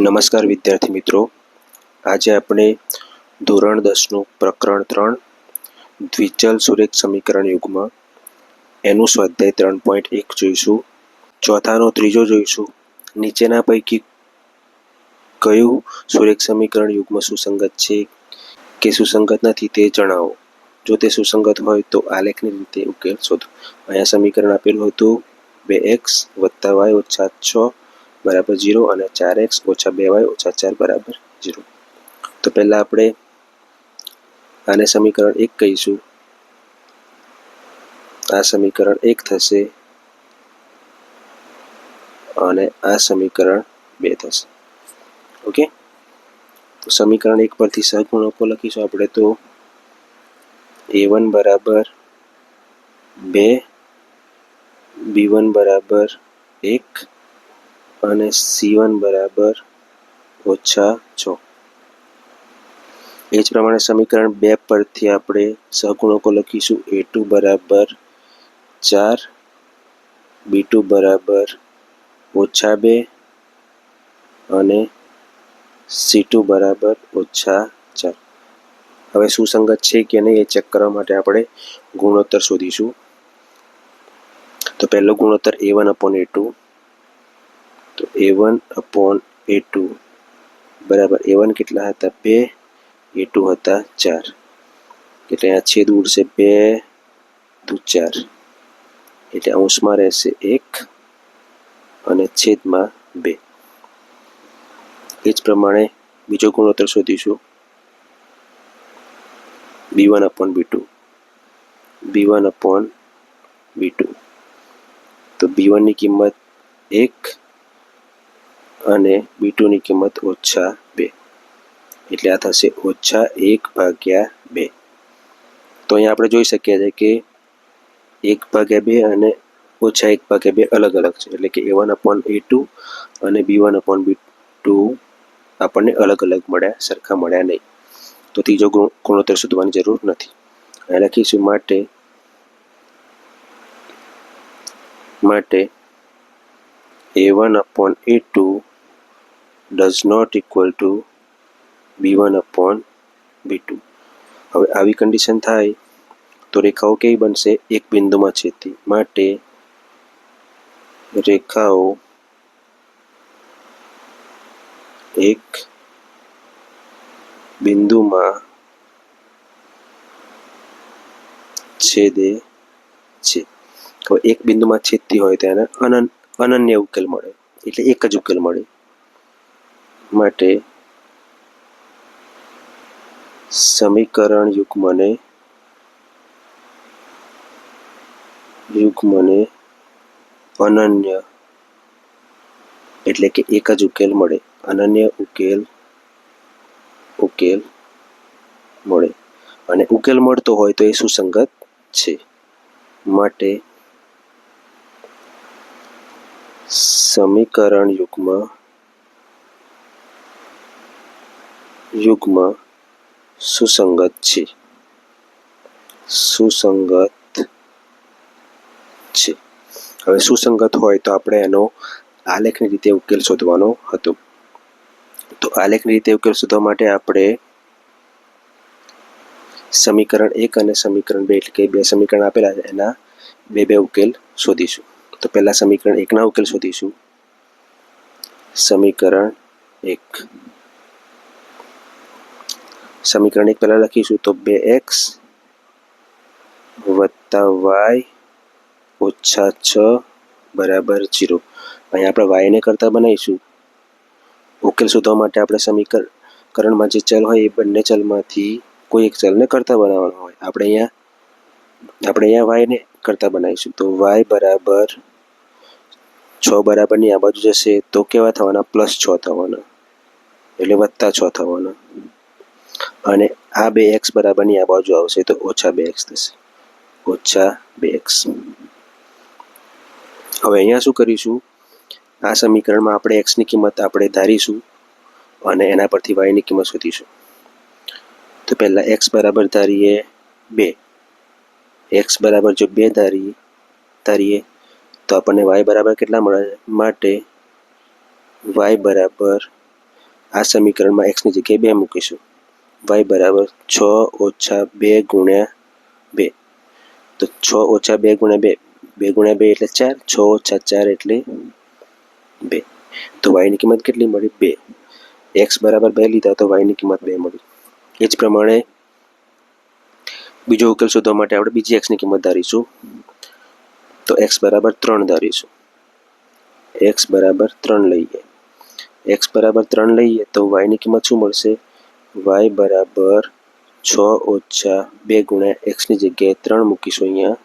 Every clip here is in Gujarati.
નમસ્કાર વિદ્યાર્થી મિત્રો. આજે આપણે ધોરણ દસનું પ્રકરણ ત્રણ, દ્વિચલ સુરેખ સમીકરણ યુગમાં. એનું સ્વાધ્યાય ત્રણ પોઈન્ટ એક જોઈશું. ચોથાનો ત્રીજો જોઈશું. નીચેના પૈકી કયું સુરેખ સમીકરણ યુગમાં સુસંગત છે કે સુસંગત નથી તે જણાવો. જો તે સુસંગત હોય તો આલેખની રીતે ઉકેલ શોધો. અહીંયા સમીકરણ આપેલું હતું બે એક્સ વત્તા વાય ઓછા છ બરાબર ઝીરો અને ચાર એક્સ ઓછા બે વાય ઓછા ચાર બરાબર ઝીરો તો પહેલાં આપણે આને સમીકરણ એક કહીશું. આ સમીકરણ એક થશે અને આ સમીકરણ બે થશે. ઓકે? તો સમીકરણ એક પરથી સહગુણકો લખીશું આપણે તો એ વન બરાબર બે બી વન બરાબર એક અને સી વન બરાબર ઓછા છ. એ જ પ્રમાણે સમીકરણ બે પરથી આપણે સહગુણકો લખીશું. એ ટુ બરાબર ચાર બી ટુ બરાબર ઓછા બે અને સી ટુ બરાબર ઓછા ચાર. હવે સુસંગત છે કે નહીં એ ચેક કરવા માટે આપણે ગુણોત્તર શોધીશું. તો પહેલો ગુણોત્તર A one upon A two A one upon A two બરાબર એ વન કેટલા હતા? બે એ ટુ હતા, ચાર. એટલે અહીંયા છેદ ઉડશે બે દુ ચાર. એટલે અંશમાં રહેશે એક અને છેદમાં બે. એ જ પ્રમાણે બીજો ગુણોત્તર શોધીશું. B one upon B two B one upon B two તો બી વનની કિંમત એક અને બી ટુની કિંમત ઓછા બે. એટલે આ થશે ઓછા એક ભાગ્યા બે. તો અહીંયા આપણે જોઈ શકીએ છીએ કે એક ભાગ્યા બે અને ઓછા એક ભાગ્યા બે અલગ અલગ છે. એટલે કે A one upon A two અને B one upon B two આપણને અલગ અલગ મળ્યા, સરખા મળ્યા નહીં. તો ત્રીજો ગુણ, ગુણોત્તર શોધવાની જરૂર નથી. અહીં લખીશું માટે માટે A one upon A two does not equal to B one upon B two હવે આવી કન્ડિશન થાય, તો રેખાઓ કેવી બનશે? એક બિંદુમાં છેદતી. માટે રેખાઓ એક બિંદુમાં છેદે છે. હવે એક બિંદુમાં છેદતી હોય તો એને અનન, અનન્ય ઉકેલ મળે. એટલે એક જ ઉકેલ મળે. માટે સમીકરણ યુગ્મને યુગ્મને અનન્ય એટલે કે એક જ ઉકેલ મળે. અનન્ય ઉકેલ ઉકેલ મળે. અને ઉકેલ મળતો હોય તો એ સુસંગત છે. માટે સમીકરણ યુગમાં યુગમાં સુસંગત છે. સુસંગત છે. હવે સુસંગત હોય તો આપણે એનો આલેખની રીતે ઉકેલ શોધવાનો હતો. તો આલેખની રીતે ઉકેલ શોધવા માટે આપણે સમીકરણ એક અને સમીકરણ બે એટલે કે બે સમીકરણ આપેલા છે, એના બે બે ઉકેલ શોધીશું. તો પહેલા સમીકરણ એકના ઉકેલ શોધીશું. સમીકરણ એક. સમીકરણ એક પહેલાં લખીશું તો બે એક્સ વત્તા વાય ઓછા છ બરાબર જીરો. અહીંયા આપણે વાયને કરતાં બનાવીશું. ઉકેલ શોધવા માટે આપણે સમીકરણમાં જે ચલ હોય એ બંને ચલમાંથી કોઈ એક ચલને કરતા બનાવવાનો હોય. આપણે અહીંયા આપણે અહીંયા વાયને કરતા બનાવીશું. તો વાય બરાબર છ બરાબરની આ બાજુ જશે તો કેવા થવાના? પ્લસ છ થવાના. એટલે વત્તા છ થવાના. અને આ બે એક્સ બરાબરની આ બાજુ આવશે તો ઓછા બે એક્સ થશે. ઓછા બે એક્સ હવે અહીંયા શું કરીશું? આ સમીકરણમાં આપણે એક્સની કિંમત આપણે ધારીશું અને એના પરથી વાયની કિંમત શોધીશું. તો પહેલાં એક્સ બરાબર ધારીએ બે. એક્સ બરાબર જો બે ધારીએ ધારીએ, તો આપણને વાય બરાબર કેટલા મળે? માટે વાય બરાબર આ સમીકરણમાં એક્સની જગ્યાએ બે મૂકીશું. વાય બરાબર છ ઓછા બે ગુણ્યા બે. તો છ ઓછા બે ગુણ્યા બે. બે ગુણ્યા બે એટલે ચાર. છ ઓછા ચાર એટલે બે. તો વાયની કિંમત કેટલી મળી? બે. એક્સ બરાબર બે લીધા તો વાયની કિંમત બે મળી. એ જ પ્રમાણે બીજો ઉકેલ શોધવા માટે આપણે બીજી એક્સની કિંમત ધારીશું. તો એક્સ બરાબર ત્રણ ધારીશું. એક્સ બરાબર ત્રણ લઈએ. એક્સ બરાબર ત્રણ લઈએ તો વાયની કિંમત શું મળશે? વાય બરાબર છ ઓછા બે ગુણ્યા એક્સની જગ્યાએ ત્રણ મૂકીશું અહીંયા.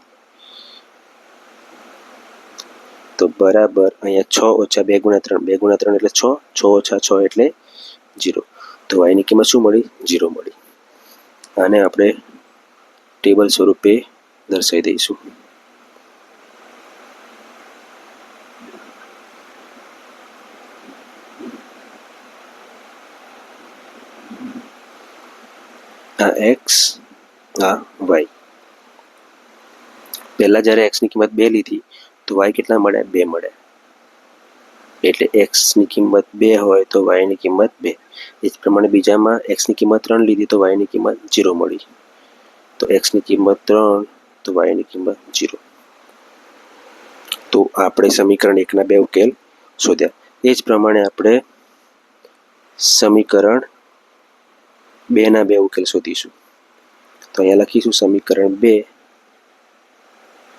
તો બરાબર અહીંયા છ ઓછા બે ગુણ્યા ત્રણ, બે ગુણ્યા ત્રણ એટલે છ છ ઓછા છ એટલે જીરો તો વાયની કિંમત શું મળી? જીરો મળી. આને આપણે ટેબલ સ્વરૂપે દર્શાવી દઈશું. આ એક્સ આ વાય પહેલાં જ્યારે એક્સની કિંમત બે લીધી, તો વાય કેટલા મળે? બે મળે. એટલે એક્સની કિંમત બે હોય તો વાયની કિંમત બે. એ જ પ્રમાણે બીજામાં એક્સની કિંમત ત્રણ લીધી, તો વાયની કિંમત જીરો મળી. તો એક્સની કિંમત ત્રણ, તો વાયની કિંમત જીરો તો આપણે સમીકરણ એકના બે ઉકેલ શોધ્યા. એ જ પ્રમાણે આપણે સમીકરણ બેના બે ઉકેલ શોધીશું. તો અહીંયા લખીશું સમીકરણ બે.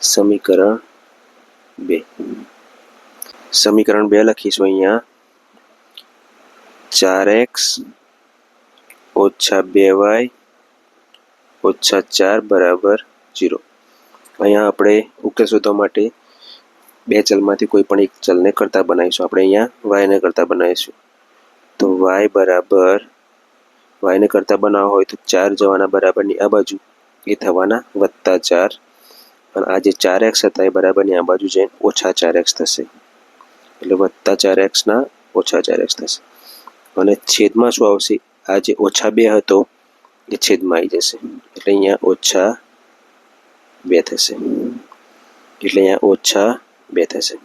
સમીકરણ બે. સમીકરણ બે લખીશું અહીંયા. ચાર એક્સ ઓછા બે વાય ઓછા ચાર બરાબર જીરો. અહીંયા આપણે ઉકેલ શોધવા માટે બે ચલમાંથી કોઈ પણ એક ચલને કરતા બનાવીશું. આપણે અહીંયા વાયને કરતા બનાવીશું. તો વાય બરાબર વાયને કરતા બનાવવા હોય તો ચાર જવાના બરાબરની આ બાજુ, એ થવાના વત્તા ચાર. અને આ જે ચાર એક્સ હતા એ બરાબરની આ બાજુ જઈને ઓછા ચાર એક્સ થશે. એટલે વત્તા ચાર એક્સના ઓછા ચાર એક્સ થશે. અને છેદમાં શું આવશે? આ જે ઓછા બે હતો, એ છેદમાં આવી જશે. એટલે અહીંયા ઓછા બે થશે. એટલે અહીંયા ઓછા બે થશે.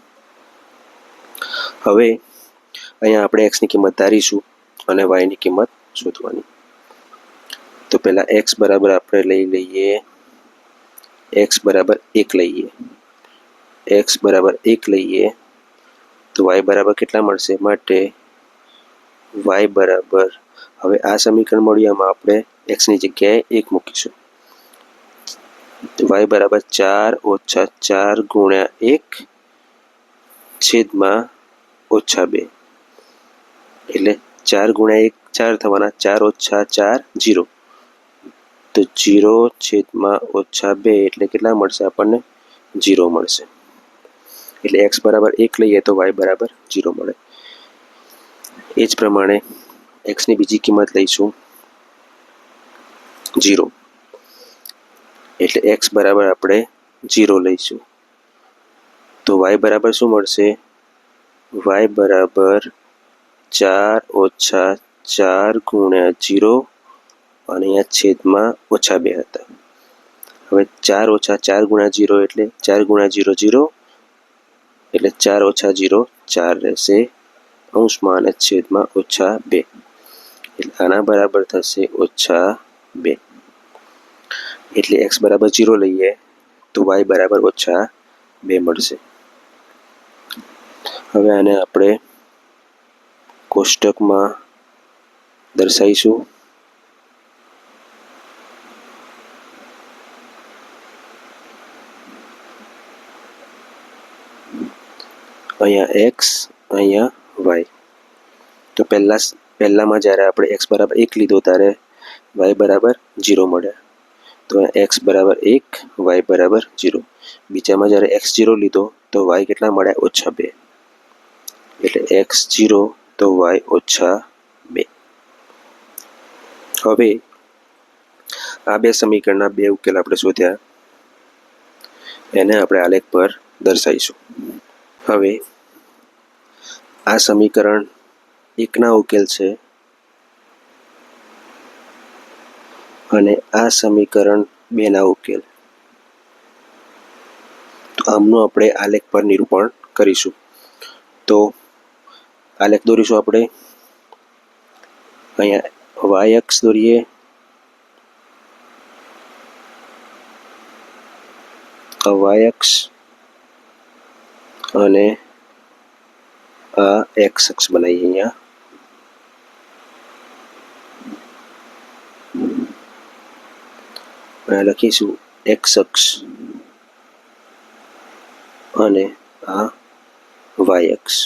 હવે અહીંયા આપણે એક્સની કિંમત ધારીશું અને વાયની કિંમત શોધવાની. તો પહેલાં એક્સ બરાબર આપણે લઈ લઈએ. એક્સ બરાબર એક લઈએ. એક્સ બરાબર એક લઈએ. તો વાય બરાબર કેટલા મળશે? માટે વાય બરાબર, હવે આ સમીકરણ મળ્યું આમાં આપણે એક્સની જગ્યાએ એક મૂકીશું. વાય બરાબર ચાર ઓછા ચાર ગુણ્યા એક છેદમાં ઓછા બે. એટલે ચાર ગુણ્યા એક, ચાર થવાના, ચાર ઓછા ચાર જીરો તો જીરો છેદમાં ઓછા બે એટલે કેટલા મળશે આપણને? જીરો મળશે. એટલે એક્સ બરાબર એક લઈએ તો વાય બરાબર જીરો મળે. એ જ પ્રમાણે એક્સની બીજી કિંમત લઈશું. જીરો એટલે એક્સ બરાબર આપણે જીરો લઈશું. તો વાય બરાબર શું મળશે? વાય બરાબર ચાર ઓછા ચાર ગુણ્યા જીરો અને અહીંયા છેદમાં ઓછા બે હતા. હવે ચાર ઓછા ચાર ગુણ્યા જીરો એટલે ચાર ગુણ્યા જીરો જીરો એટલે ચાર ઓછા જીરો ચાર રહેશે અંશમાં અને છેદમાં ઓછા બે. એટલે આના બરાબર થશે ઓછા બે. એટલે એક્સ બરાબર જીરો લઈએ તો વાય બરાબર ઓછા બે મળશે. હવે આને આપણે કોષ્ટકમાં દર્શાવીશું. અહીંયા એક્સ અહીંયા વાય તો પહેલાં પહેલાંમાં જ્યારે આપણે એક્સ બરાબર એક લીધો ત્યારે વાય બરાબર જીરો મળે. તો એક્સ બરાબર એક વાય બરાબર જીરો બીજામાં જ્યારે એક્સ જીરો લીધો તો વાય કેટલા મળ્યા ઓછા બે. એટલે એક્સ જીરો તો વાય ઓછા બે. હવે આ બે સમીકરણના બે ઉકેલ આપણે શોધ્યા. એને આપણે આલેખ પર દર્શાવીશું. હવે આ સમીકરણ એકના ઉકેલ છે. અને આ સમીકરણ બેના ઉકેલ. તો આમનું આપણે આલેખ પર નિરૂપણ કરીશું. તો આલેખ દોરીશું આપણે. અહીંયા વાય અક્ષ દોરીએ. વાય અક્ષ અને આ એક્સ અક્ષ બનાવીએ અહીંયા. અહીંયા લખીશું એક્સ અક્ષ અને આ વાય અક્ષ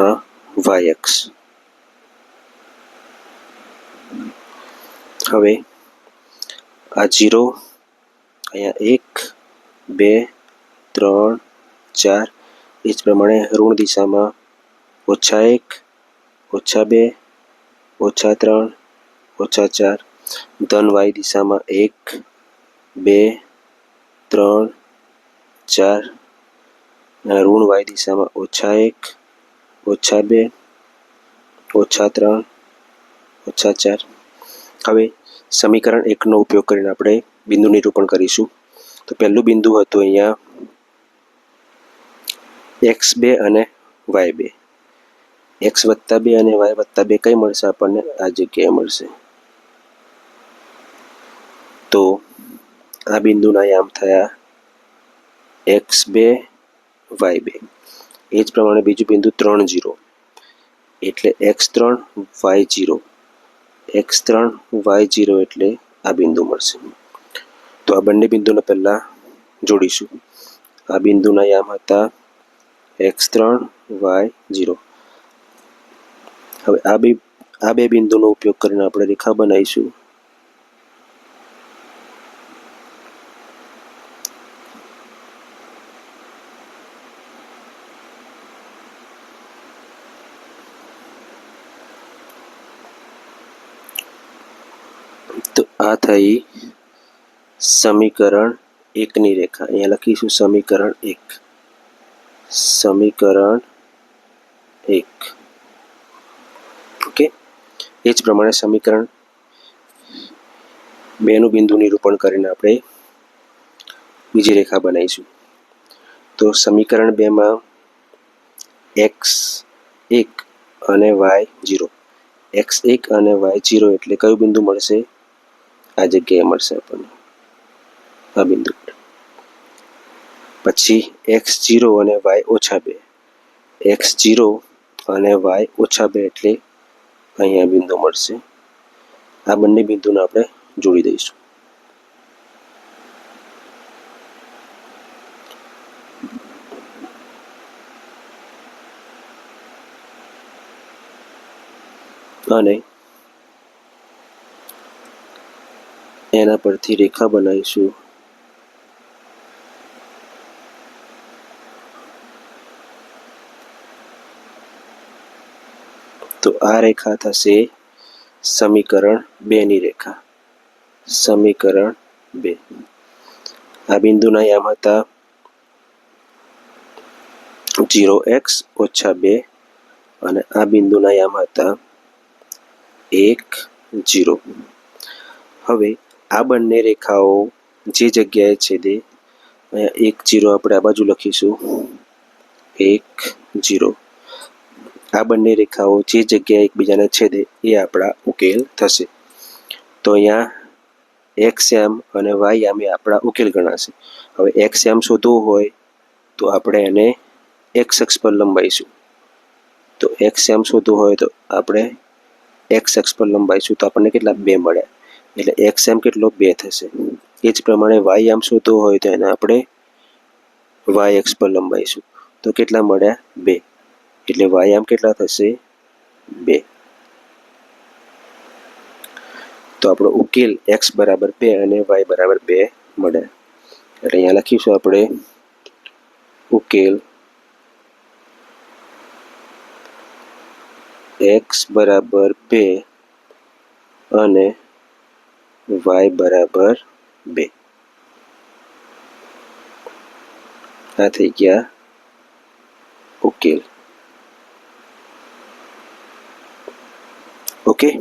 આ અક્ષ હવે આ જીરો અહીંયા એક, બે, ત્રણ, ચાર, એ જ પ્રમાણે ઋણ દિશામાં ઓછા એક, ઓછા બે, ઓછા ત્રણ, ઓછા ચાર, ધન વાય દિશામાં એક, બે, ત્રણ, ચાર ઋણ વાય દિશામાં ઓછા એક, ઓછા બે ઓછા ત્રણ, ઓછા ચાર. હવે સમીકરણ એકનો ઉપયોગ કરીને આપણે બિંદુ નિરૂપણ કરીશું. તો પહેલું બિંદુ હતું અહીંયા એક્સ બે અને વાય બે. એક્સ વત્તા બે અને વાય વત્તા બે કઈ મળશે આપણને? આ જગ્યાએ મળશે. તો આ બિંદુના યામ થયા એક્સ બે વાય બે. એ જ પ્રમાણે બીજું બિંદુ ત્રણ, જીરો. એટલે એક્સ ત્રણ વાય જીરો. એક્સ ત્રણ વાય જીરો એટલે આ બિંદુ મળશે. તો આ બંને બિંદુને પહેલાં જોડીશું. આ બિંદુના યામ હતા એક્સ ત્રણ વાય જીરો. હવે આ બે આ બે બિંદુનો ઉપયોગ કરીને આપણે રેખા બનાવીશું. તો આ થઈ સમીકરણ એકની રેખા. અહીંયા લખીશું સમીકરણ એક. સમીકરણ એક. ઓકે? એ જ પ્રમાણે સમીકરણ બેનું બિંદુ નિરૂપણ કરીને આપણે બીજી રેખા બનાવીશું. તો સમીકરણ બેમાં એક્સ એક અને વાય જીરો એક્સ એક અને વાય જીરો એટલે કયું બિંદુ મળશે? આ જગ્યાએ મળશે આપણને. આ બિંદુ. પછી એક્સ જીરો અને વાય ઓછા બે. એક્સ જીરો અને વાય ઓછા બે એટલે અહીંયા બિંદુ મળશે. આ બંને બિંદુને આપણે જોડી દઈશું. અને એના પરથી રેખા બનાવીશું. તો આ રેખા થશે સમીકરણ બેની રેખા. સમીકરણ બે. આ બિંદુના યામ હતા જીરો એક્સ ઓછા બે અને આ બિંદુના યામ હતા એક જીરો. હવે આ બંને રેખાઓ જે જગ્યાએ છેદે એક જીરો આપણે આ બાજુ લખીશું. એક, જીરો. આ બંને રેખાઓ જે જગ્યાએ એકબીજાને છેદે એ આપણા ઉકેલ થશે. તો અહીંયા એક્સ એમ અને વાય એમ એ આપણા ઉકેલ ગણાશે. હવે એક્સ એમ શોધવું હોય તો આપણે એને એક્સ અક્ષ પર લંબાઈશું. તો એક્સ એમ શોધવું હોય તો આપણે એક્સ અક્ષ પર લંબાઈશું તો આપણને કેટલા? બે મળ્યા. એટલે એક્સ એમ કેટલો બે થશે. એ જ પ્રમાણે વાય આમ શોધવો હોય તો એને આપણે વાય એક્સ પર લંબાઈશું. તો કેટલા મળ્યા? બે. એટલે વાય આમ કેટલા થશે? બે. તો આપણો ઉકેલ એક્સ બરાબર બે અને વાય બરાબર બે મળે. એટલે અહીંયા લખીશું આપણે ઉકેલ એક્સ બરાબર બે અને વાય બરાબર બે. આ થઈ ગયા ઉકેલ. ઓકે?